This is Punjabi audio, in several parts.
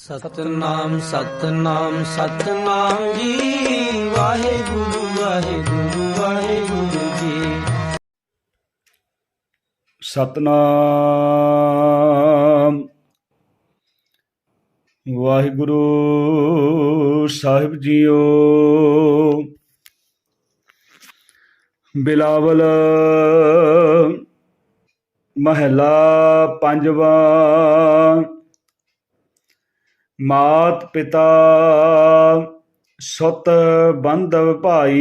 ਸਤਨਾਮ ਸਤਨਾਮ ਸਤਨਾਮ ਜੀ। ਵਾਹਿਗੁਰੂ ਵਾਹਿਗੁਰੂ ਵਾਹਿਗੁਰੂ ਜੀ। ਸਤਨਾਮ। ਵਾਹਿਗੁਰੂ ਸਾਹਿਬ ਜੀਓ। ਬਿਲਾਵਲ ਮਹਲਾ ਪੰਜਵਾ। ਮਾਤ ਪਿਤਾ ਸੁਤ ਬੰਧਵ ਭਾਈ।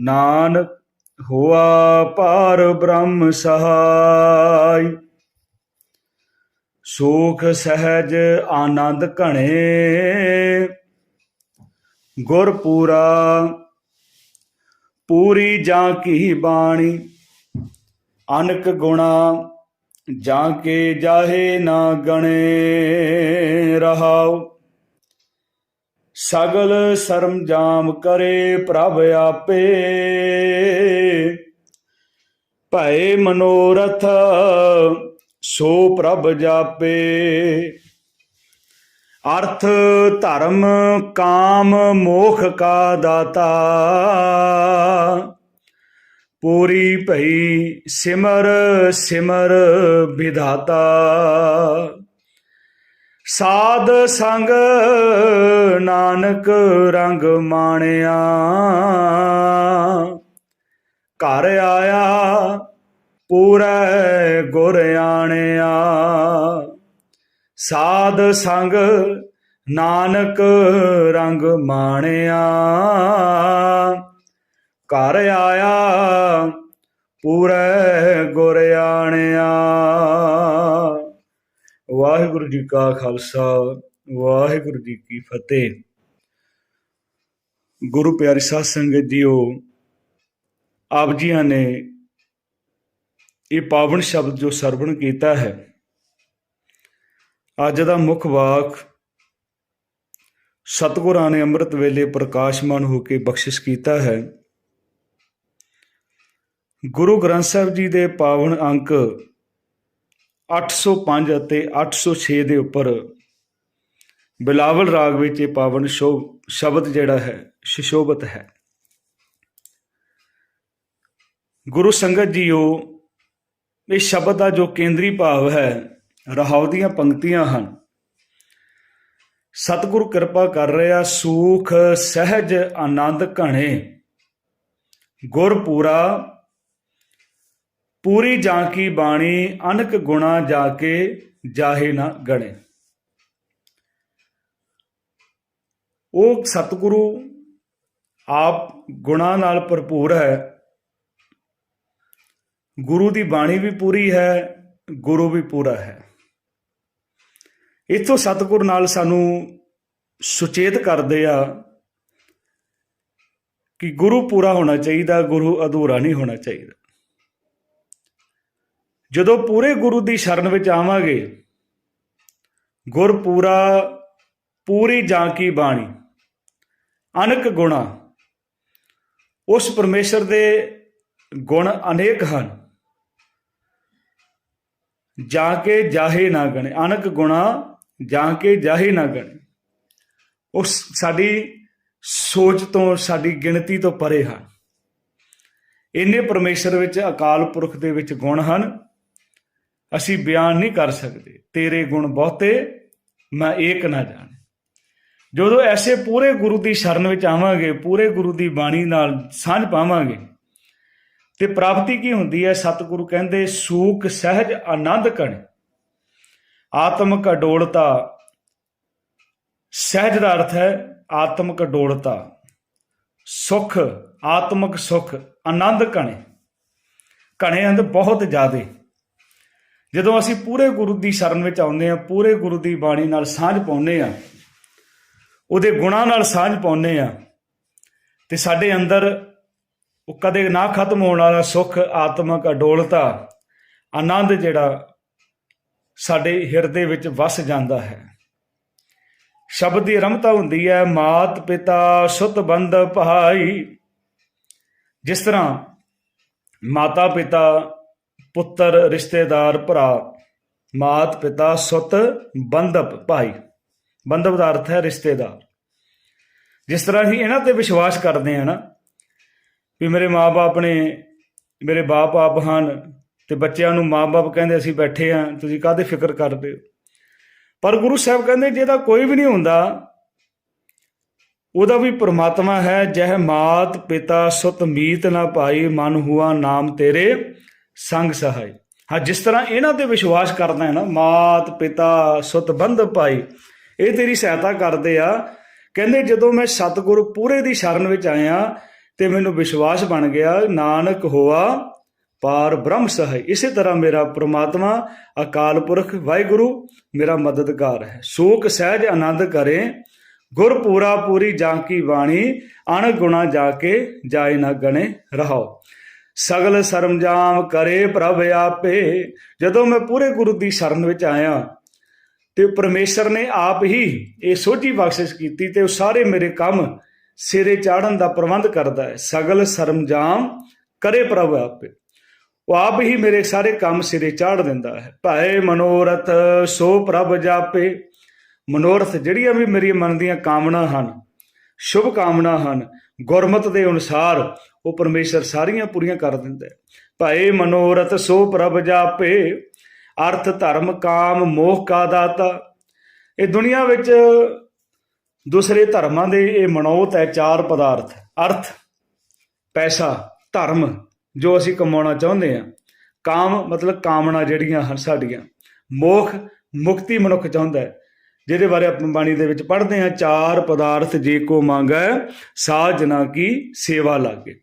ਨਾਨਕ ਹੋਆ ਪਾਰ ਬ੍ਰਹਮ ਸਹਾਈ। ਸੂਖ ਸਹਿਜ ਆਨੰਦ ਘਣੇ। ਗੁਰਪੂਰਾ ਪੂਰੀ ਜਾਂ ਕੀ ਬਾਣੀ। ਅਨਕ ਗੁਣਾ ਜਾਂ ਕੇ ਜਾਹੇ ਨਾ ਗਣੇ ਰਹਾਉ। ਸਗਲ ਸਰਮ ਜਾਮ ਕਰੇ ਪ੍ਰਭ ਆਪੇ। ਭਏ ਮਨੋਰਥ ਸੋ ਪ੍ਰਭ ਜਾਪੇ। ਅਰਥ ਧਰਮ ਕਾਮ ਮੋਖ ਕਾ ਦਾਤਾ। ਪੂਰੀ ਭਈ ਸਿਮਰ ਸਿਮਰ ਵਿਧਾਤਾ। ਸਾਧ ਸੰਗ ਨਾਨਕ ਰੰਗ ਮਾਣਿਆ। ਘਰ ਆਇਆ, ਪੂਰੇ ਗੁਰ ਆਣਿਆ। ਸਾਧ ਸੰਗ ਨਾਨਕ ਰੰਗ ਮਾਣਿਆ। ਘਰ ਆਇਆ, ਪੂਰੇ ਗੁਰ ਆਣਿਆ। ਵਾਹਿਗੁਰੂ ਜੀ ਕਾ ਖਾਲਸਾ, ਵਾਹਿਗੁਰੂ ਜੀ ਕੀ ਫਤਿਹ। ਗੁਰੂ ਪਿਆਰੀ ਸਾਧ ਸੰਗਤ ਜੀਓ, ਆਪ ਜੀਆਂ ਨੇ ਇਹ ਪਾਵਨ ਸ਼ਬਦ ਜੋ ਸਰਵਣ ਕੀਤਾ ਹੈ, ਅੱਜ ਦਾ ਮੁੱਖ ਵਾਕ ਸਤਿਗੁਰਾਂ ਨੇ ਅੰਮ੍ਰਿਤ ਵੇਲੇ ਪ੍ਰਕਾਸ਼ਮਾਨ ਹੋ ਕੇ ਬਖਸ਼ਿਸ਼ ਕੀਤਾ ਹੈ। ਗੁਰੂ ਗ੍ਰੰਥ ਸਾਹਿਬ ਜੀ ਦੇ ਪਾਵਨ ਅੰਕ 805 ਅਤੇ 806 ਦੇ ਉੱਪਰ ਬਿਲਾਵਲ ਰਾਗ ਵਿੱਚ ਇਹ ਪਾਵਨ ਸ਼ੋ- ਸ਼ਬਦ ਜਿਹੜਾ ਹੈ, ਸ਼ਿਸ਼ੋਭਤ ਹੈ। ਗੁਰੂ ਸੰਗਤ ਜੀਓ ਇਹ ਸ਼ਬਦ ਦਾ ਜੋ ਕੇਂਦਰੀ ਭਾਵ ਹੈ, ਰਹਾਉ ਦੀਆਂ ਪੰਕਤੀਆਂ ਹਨ। ਸਤਿਗੁਰ ਕਿਰਪਾ ਕਰ ਰਿਹਾ, ਸੂਖ, ਸਹਿਜ, ਆਨੰਦ ਘਣੇ ਗੁਰ ਪੂਰਾ ਪੂਰੀ ਜਾਂ ਕੀ ਬਾਣੀ, ਅਨਕ ਗੁਣਾ ਜਾ ਕੇ ਜਾਹੇ ਨਾ ਗਣੇ। ਉਹ ਸਤਿਗੁਰੂ ਆਪ ਗੁਣਾ ਨਾਲ ਭਰਪੂਰ ਹੈ। ਗੁਰੂ ਦੀ ਬਾਣੀ ਵੀ ਪੂਰੀ ਹੈ, ਗੁਰੂ ਵੀ ਪੂਰਾ ਹੈ। ਇਥੋਂ ਸਤਿਗੁਰ ਨਾਲ ਸਾਨੂੰ ਸੁਚੇਤ ਕਰਦੇ ਆ ਕਿ ਗੁਰੂ ਪੂਰਾ ਹੋਣਾ ਚਾਹੀਦਾ, ਗੁਰੂ ਅਧੂਰਾ ਨਹੀਂ ਹੋਣਾ ਚਾਹੀਦਾ। ਜਦੋਂ ਪੂਰੇ ਗੁਰੂ ਦੀ ਸ਼ਰਨ ਵਿੱਚ ਆਵਾਂਗੇ ਗੁਰ ਪੂਰਾ ਪੂਰੀ ਜਾਂ ਕੀ ਬਾਣੀ, ਅਨਕ ਗੁਣਾ, ਉਸ ਪਰਮੇਸ਼ਰ ਦੇ ਗੁਣ ਅਨੇਕ ਹਨ। ਜਾ ਕੇ ਜਾਹੇ ਨਾ ਗਣੇ, ਅਨਕ ਗੁਣਾ ਜਾ ਕੇ ਜਾਹੇ ਨਾ ਗਣੇ ਉਸ ਸਾਡੀ ਸੋਚ ਤੋਂ, ਸਾਡੀ ਗਿਣਤੀ ਤੋਂ ਪਰੇ ਹਨ। ਇੰਨੇ ਪਰਮੇਸ਼ਰ ਵਿੱਚ ਅਕਾਲ ਪੁਰਖ ਦੇ ਵਿੱਚ ਗੁਣ ਹਨ। ਅਸੀਂ ਬਿਆਨ ਨਹੀਂ ਕਰ ਸਕਦੇ। ਤੇਰੇ ਗੁਣ ਬਹੁਤੇ, ਮੈਂ ਏਕ ਨਾ ਜਾਣੇ। ਜਦੋਂ ਐਸੇ ਪੂਰੇ ਗੁਰੂ ਦੀ ਸ਼ਰਨ ਵਿੱਚ ਆਵਾਂਗੇ, ਪੂਰੇ ਗੁਰੂ ਦੀ ਬਾਣੀ ਨਾਲ ਸਾਂਝ ਪਾਵਾਂਗੇ, ਤੇ ਪ੍ਰਾਪਤੀ ਕੀ ਹੁੰਦੀ ਹੈ? ਸਤਿਗੁਰੂ ਕਹਿੰਦੇ, ਸੂਖ, ਸਹਿਜ, ਆਨੰਦ ਕਣ। ਆਤਮਿਕ ਅਡੋਲਤਾ, ਸਹਿਜ ਦਾ ਅਰਥ ਹੈ ਆਤਮਿਕ ਅਡੋਲਤਾ, ਸੁਖ, ਆਤਮਿਕ ਸੁਖ, ਆਨੰਦ ਕਣੇ। ਕਣੇ ਅੰਦ ਬਹੁਤ ਜ਼ਿਆਦੇ। ਜਦੋਂ ਅਸੀਂ ਪੂਰੇ ਗੁਰੂ ਦੀ ਸ਼ਰਨ ਵਿੱਚ ਆਉਂਦੇ ਹਾਂ, ਪੂਰੇ ਗੁਰੂ ਦੀ ਬਾਣੀ ਨਾਲ ਸਾਂਝ ਪਾਉਂਦੇ ਹਾਂ, ਉਹਦੇ ਗੁਣਾਂ ਨਾਲ ਸਾਂਝ ਪਾਉਂਦੇ ਹਾਂ, ਤੇ ਸਾਡੇ ਅੰਦਰ ਉਹ ਕਦੇ ਨਾ ਖਤਮ ਹੋਣ ਵਾਲਾ ਸੁੱਖ, ਆਤਮਿਕ ਅਡੋਲਤਾ, ਆਨੰਦ ਜਿਹੜਾ ਸਾਡੇ ਹਿਰਦੇ ਵਿੱਚ ਵਸ ਜਾਂਦਾ ਹੈ। ਸ਼ਬਦ ਦੀ ਰਮਤਾ ਹੁੰਦੀ ਹੈ, ਮਾਤ ਪਿਤਾ ਸੁਤ ਬੰਧ ਭਾਈ। ਜਿਸ ਤਰ੍ਹਾਂ ਮਾਤਾ ਪਿਤਾ ਪੁੱਤਰ, ਰਿਸ਼ਤੇਦਾਰ, ਭਰਾ, ਮਾਤ, ਪਿਤਾ, ਸੁੱਤ, ਬੰਧਪ, ਭਾਈ। ਬੰਧਪ ਦਾ ਅਰਥ ਹੈ ਰਿਸ਼ਤੇਦਾਰ। ਜਿਸ ਤਰ੍ਹਾਂ ਅਸੀਂ ਇਹਨਾਂ ਤੇ ਵਿਸ਼ਵਾਸ ਕਰਦੇ ਹਾਂ ਨਾ, ਵੀ ਮੇਰੇ ਮਾਪੇ ਨੇ, ਮੇਰੇ ਬਾਪ ਆਪ ਹਨ ਤੇ ਬੱਚਿਆਂ ਨੂੰ ਮਾਪੇ ਕਹਿੰਦੇ ਅਸੀਂ ਬੈਠੇ ਆ ਤੁਸੀਂ ਕਾਹਦੇ ਫਿਕਰ ਕਰਦੇ ਹੋ? ਪਰ ਗੁਰੂ ਸਾਹਿਬ ਕਹਿੰਦੇ ਜਿਹਦਾ ਕੋਈ ਵੀ ਨਹੀਂ ਹੁੰਦਾ, ਉਹਦਾ ਵੀ ਪ੍ਰਮਾਤਮਾ ਹੈ, ਜਹ ਮਾਤ, ਪਿਤਾ, ਸੁਤ, ਮੀਤ ਨਾ ਭਾਈ ਮਨ ਹੁਆ ਨਾਮ ਤੇਰੇ। ਸੰਗ ਸਹਾਈ। ਹਾਂ, ਜਿਸ ਤਰ੍ਹਾਂ ਇਹਨਾਂ ਤੇ ਵਿਸ਼ਵਾਸ ਕਰਦਾ ਹੈ ਨਾ, ਮਾਤ, ਪਿਤਾ, ਸੁਤਬੰਧ ਭਾਈ, ਇਹ ਤੇਰੀ ਸਹਾਇਤਾ ਕਰਦੇ ਆ। ਕਹਿੰਦੇ, ਜਦੋਂ ਮੈਂ ਸਤਿਗੁਰੂ ਪੂਰੇ ਦੀ ਸ਼ਰਨ ਵਿੱਚ ਆਇਆ, ਤੇ ਮੈਨੂੰ ਵਿਸ਼ਵਾਸ ਬਣ ਗਿਆ, ਨਾਨਕ ਹੋਆ, ਪਾਰ ਬ੍ਰਹਮ ਸਹਾਈ। ਇਸੇ ਤਰ੍ਹਾਂ ਮੇਰਾ ਪ੍ਰਮਾਤਮਾ, ਅਕਾਲ ਪੁਰਖ, ਵਾਹਿਗੁਰੂ, ਮੇਰਾ ਮਦਦਗਾਰ ਹੈ। ਸੋਕ ਸਹਿਜ ਆਨੰਦ ਕਰੇ, ਗੁਰ ਪੂਰਾ ਪੂਰੀ ਜਾਂ ਕੀ ਬਾਣੀ, ਅਣ ਗੁਣਾ ਜਾ ਕੇ ਜਾਏ ਨਾ ਗਣੇ ਰਹਾਓ। ਸਗਲ ਸਰਮਜਾਮ ਕਰੇ ਪ੍ਰਭ ਆਪੇ। ਜਦੋਂ ਮੈਂ ਪੂਰੇ ਗੁਰੂ ਦੀ ਸ਼ਰਨ ਵਿੱਚ ਆਇਆ, ਤੇ ਪਰਮੇਸ਼ਰ ਨੇ ਆਪ ਹੀ ਇਹ ਸੋਝੀ ਬਖਸ਼ਿਸ਼ ਕੀਤੀ ਤੇ ਉਹ ਸਾਰੇ ਮੇਰੇ ਕੰਮ ਸਿਰੇ ਚਾੜਨ ਦਾ ਪ੍ਰਬੰਧ ਕਰਦਾ ਹੈ। ਸਗਲ ਸਰਮਜਾਮ ਕਰੇ ਪ੍ਰਭ ਆਪੇ। ਉਹ ਆਪ ਹੀ ਮੇਰੇ ਸਾਰੇ ਕੰਮ ਸਿਰੇ ਚਾੜ ਦਿੰਦਾ ਹੈ। ਭਾਏ ਮਨੋਰਥ, ਸੋ ਪ੍ਰਭ ਜਾਪੇ। ਮਨੋਰਥ ਜਿਹੜੀਆਂ ਵੀ ਮੇਰੀਆਂ ਮਨ ਦੀਆਂ ਕਾਮਨਾ ਹਨ, ਸ਼ੁਭ ਕਾਮਨਾ ਹਨ, ਗੁਰਮਤ ਦੇ ਅਨੁਸਾਰ ਉਹ ਪਰਮੇਸ਼ਰ ਸਾਰੀਆਂ ਪੂਰੀਆਂ ਕਰ ਦਿੰਦਾ ਹੈ। ਭਾਏ ਮਨੋਰਥ ਸੋ ਪ੍ਰਭ ਜਾਪੇ, ਅਰਥ ਧਰਮ ਕਾਮ ਮੋਹ ਕਾ ਦਾਤਾ। ਇਹ ਦੁਨੀਆ ਵਿੱਚ ਦੂਸਰੇ ਧਰਮਾਂ ਦੇ ਇਹ ਮਨੋਤ ਹੈ, ਚਾਰ ਪਦਾਰਥ। ਅਰਥ, ਪੈਸਾ, ਧਰਮ, ਜੋ ਅਸੀਂ ਕਮਾਉਣਾ ਚਾਹੁੰਦੇ ਹਾਂ। ਕਾਮ ਮਤਲਬ ਕਾਮਨਾ ਜਿਹੜੀਆਂ ਹਨ ਸਾਡੀਆਂ। ਮੋਖ ਮੁਕਤੀ ਮਨੁੱਖ ਚਾਹੁੰਦਾ ਹੈ। ਜਿਹਦੇ ਬਾਰੇ ਆਪਾਂ ਬਾਣੀ ਦੇ ਵਿੱਚ ਪੜ੍ਹਦੇ ਹਾਂ, ਚਾਰ ਪਦਾਰਥ ਜੇ ਕੋ ਮੰਗੈ ਸਾਜਨਾ ਕੀ ਸੇਵਾ ਲਾਗੇ।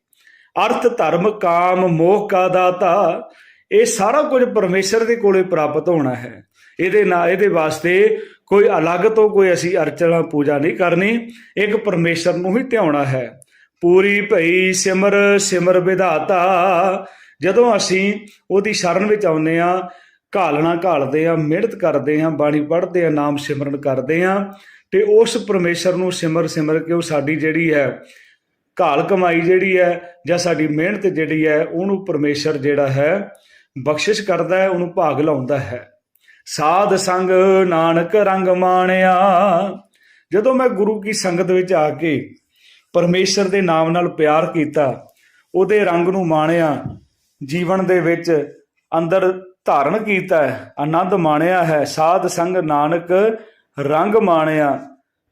ਅਰਥ, ਧਰਮ, ਕਾਮ, ਮੋਹ, ਕਾ ਦਾਤਾ ਇਹ ਸਾਰਾ ਕੁਝ ਪਰਮੇਸ਼ਰ ਦੇ ਕੋਲੇ ਪ੍ਰਾਪਤ ਹੋਣਾ ਹੈ। ਇਹਦੇ ਨਾਲ ਇਹਦੇ ਵਾਸਤੇ ਕੋਈ ਅਲੱਗ ਤੋਂ ਕੋਈ ਅਸੀਂ ਅਰਚਨਾ, ਪੂਜਾ ਨਹੀਂ ਕਰਨੀ। ਇੱਕ ਪਰਮੇਸ਼ਰ ਨੂੰ ਹੀ ਧਿਆਉਣਾ ਹੈ। ਪੂਰੀ ਭਈ ਸਿਮਰ ਸਿਮਰ ਵਿਧਾਤਾ। ਜਦੋਂ ਅਸੀਂ ਉਹਦੀ ਸ਼ਰਨ ਵਿੱਚ ਆਉਂਦੇ ਆ ਘਾਲਣਾ ਘਾਲਦੇ ਆ ਮਿਹਨਤ ਕਰਦੇ ਆ ਬਾਣੀ ਪੜ੍ਹਦੇ ਆ ਨਾਮ ਸਿਮਰਨ ਕਰਦੇ ਆ ਤੇ ਉਸ ਪਰਮੇਸ਼ਰ ਨੂੰ ਸਿਮਰ ਸਿਮਰ ਕੇ ਉਹ ਸਾਡੀ ਜਿਹੜੀ ਹੈ ਘਾਲ ਕਮਾਈ ਜਿਹੜੀ ਹੈ ਜਾਂ ਸਾਡੀ ਮਿਹਨਤ ਜਿਹੜੀ ਹੈ, ਉਹਨੂੰ ਪਰਮੇਸ਼ਰ ਜਿਹੜਾ ਹੈ, ਬਖਸ਼ਿਸ਼ ਕਰਦਾ ਹੈ, ਉਹਨੂੰ ਭਾਗ ਲਾਉਂਦਾ ਹੈ। ਸਾਧ ਸੰਗ ਨਾਨਕ ਰੰਗ ਮਾਣਿਆ। ਜਦੋਂ ਮੈਂ ਗੁਰੂ ਕੀ ਸੰਗਤ ਵਿੱਚ ਆ ਕੇ ਪਰਮੇਸ਼ਰ ਦੇ ਨਾਮ ਨਾਲ ਪਿਆਰ ਕੀਤਾ, ਉਹਦੇ ਰੰਗ ਨੂੰ ਮਾਣਿਆ, ਜੀਵਨ ਦੇ ਵਿੱਚ ਅੰਦਰ ਧਾਰਨ ਕੀਤਾ ਹੈ, ਆਨੰਦ ਮਾਣਿਆ ਹੈ। ਸਾਧ ਸੰਗ ਨਾਨਕ ਰੰਗ ਮਾਣਿਆ।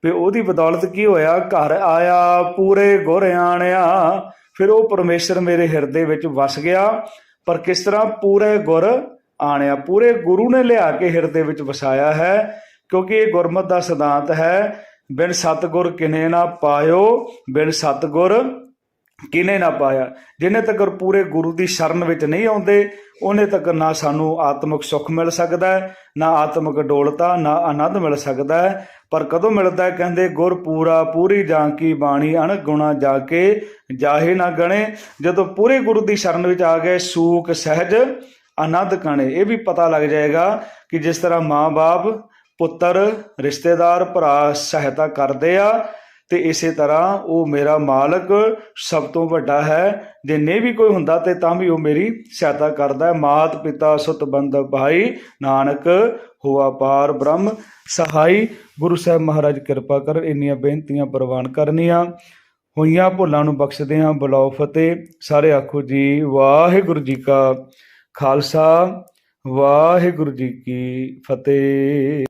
ਤੇ ਉਹਦੀ ਬਦੌਲਤ ਕੀ ਹੋਇਆ? ਘਰ ਆਇਆ, ਪੂਰੇ ਗੁਰ ਆਣਿਆ। ਫਿਰ ਉਹ ਪਰਮੇਸ਼ਰ ਮੇਰੇ ਹਿਰਦੇ ਵਿੱਚ ਵਸ ਗਿਆ। ਪਰ ਕਿਸ ਤਰ੍ਹਾਂ ਪੂਰੇ ਗੁਰ ਆਣਿਆ? ਪੂਰੇ ਗੁਰੂ ਨੇ ਲਿਆ ਕੇ ਹਿਰਦੇ ਵਿੱਚ ਵਸਾਇਆ ਹੈ, ਕਿਉਂਕਿ ਇਹ ਗੁਰਮਤ ਦਾ ਸਿਧਾਂਤ ਹੈ, ਬਿਨ ਸਤਗੁਰ ਕਿਨੇ ਨਾ ਪਾਇਓ, ਬਿਨ ਸਤਗੁਰ ਕਿਨੇ ਨਾ ਪਾਇਆ? ਜਿੰਨੇ ਤੱਕ ਪੂਰੇ ਗੁਰੂ ਦੀ ਸ਼ਰਨ ਵਿੱਚ ਨਹੀਂ ਆਉਂਦੇ, ਉਹਨੇ ਤੱਕ ਨਾ ਸਾਨੂੰ ਆਤਮਿਕ ਸੁੱਖ ਮਿਲ ਸਕਦਾ ਹੈ, ਨਾ ਆਤਮਿਕ ਡੋਲਤਾ ਨਾ ਆਨੰਦ ਮਿਲ ਸਕਦਾ ਹੈ। ਪਰ ਕਦੋਂ ਮਿਲਦਾ ਕਹਿੰਦੇ, ਗੁਰ ਪੂਰਾ ਪੂਰੀ ਜਾਂ ਕੀ ਬਾਣੀ ਅਣ ਗੁਣਾ ਜਾ ਕੇ ਜਾਹੇ ਨਾ ਗਣੇ। ਜਦੋਂ ਪੂਰੇ ਗੁਰੂ ਦੀ ਸ਼ਰਨ ਵਿੱਚ ਆ ਗਏ, ਸੂਖ, ਸਹਿਜ, ਆਨੰਦ ਕਣੇ, ਇਹ ਵੀ ਪਤਾ ਲੱਗ ਜਾਏਗਾ ਕਿ ਜਿਸ ਤਰ੍ਹਾਂ ਮਾਂ-ਬਾਪ, ਪੁੱਤਰ, ਰਿਸ਼ਤੇਦਾਰ, ਭਰਾ ਸਹਾਇਤਾ ਕਰਦੇ ਆ ਤੇ ਇਸੇ ਤਰ੍ਹਾਂ ਉਹ ਮੇਰਾ ਮਾਲਕ ਸਭ ਤੋਂ ਵੱਡਾ ਹੈ। ਜੇ ਨਹੀਂ ਵੀ ਕੋਈ ਹੁੰਦਾ ਤੇ ਤਾਂ ਵੀ ਉਹ ਮੇਰੀ ਸਹਾਇਤਾ ਕਰਦਾ ਹੈ। ਮਾਤ ਪਿਤਾ ਸੁਤ ਬੰਦ ਭਾਈ, ਨਾਨਕ ਹੋਆ ਪਾਰ ਬ੍ਰਹਮ, ਸਹਾਈ ਗੁਰੂ ਸਾਹਿਬ ਮਹਾਰਾਜ ਕਿਰਪਾ ਕਰ ਇੰਨੀਆਂ ਬੇਨਤੀਆਂ ਪ੍ਰਵਾਨ ਕਰਨੀਆਂ। ਹੋਈਆਂ ਭੁੱਲਾਂ ਨੂੰ ਬਖਸ਼ਦੇ ਹਾਂ ਬੁਲਾਓ ਫਤਿਹ। ਸਾਰੇ ਆਖੋ ਜੀ, ਵਾਹਿਗੁਰੂ ਜੀ ਕਾ ਖਾਲਸਾ, ਵਾਹਿਗੁਰੂ ਜੀ ਕੀ ਫਤਿਹ।